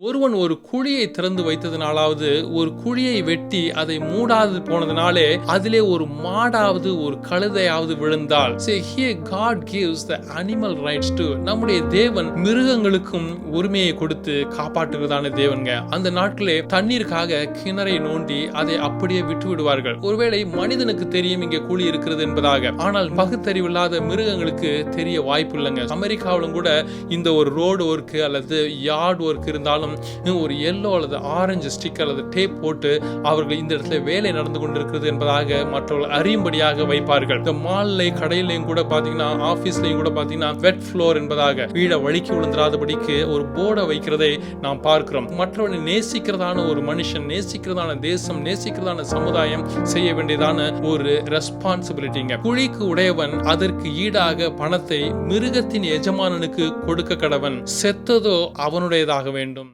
ஒருவன் ஒரு குழியை திறந்து வைத்ததுனாலாவது ஒரு குழியை வெட்டி அதை மூடாது போனதுனாலே அதிலே ஒரு மாடாவது ஒரு கழுதையாவது விழுந்தால். Say here God gives the animal நம்முடைய தேவன் மிருகங்களுக்கும் உரிமையை கொடுத்து காப்பாற்றுகிறதான தேவன்க அந்த நாட்களே தண்ணீருக்காக கிணறை நோண்டி அதை அப்படியே விட்டு விடுவார்கள் ஒருவேளை மனிதனுக்கு தெரியும் இங்கே குழி இருக்கிறது என்பதாக. ஆனால் பகுத்தறிவில்லாத மிருகங்களுக்கு தெரிய வாய்ப்பு இல்லைங்க அமெரிக்காவிலும் கூட இந்த ஒரு ரோடு ஒர்க்கு அல்லது யார்ட் ஒர்க் இருந்தாலும் ஒரு எல்லோ அல்லது ஆரஞ்சு ஸ்டிக் அல்லது டேப் போட்டு அவர்கள் இந்த இடத்துல வேலை நடந்து கொண்டிருக்கிறது என்பதாக மற்றவர்கள் அறியும்படியாக வைப்பார்கள். இந்த மால்லையும் கடையிலையும் கூட பாத்தீங்கன்னா ஆபீஸ்லயும் கூட பாத்தீங்கன்னா வெட் ஃப்ளோர் என்பதாக வீடை வழுக்கி விழுந்துராதபடிக்கு ஒரு போர்டை வைக்கிறதை நாம் பார்க்கிறோம். மற்றவனை நேசிக்கிறதான ஒரு மனுஷன் நேசிக்கிறதான தேசம் நேசிக்கிறதான சமுதாயம் செய்ய வேண்டியதான ஒரு ரெஸ்பான்சிபிலிட்டிங்க குழிக்கு உடையவன் அதற்கு ஈடாக பணத்தை மிருகத்தின் எஜமானனுக்கு கொடுக்க கடவன். செத்ததோ அவனுடையதாக வேண்டும்.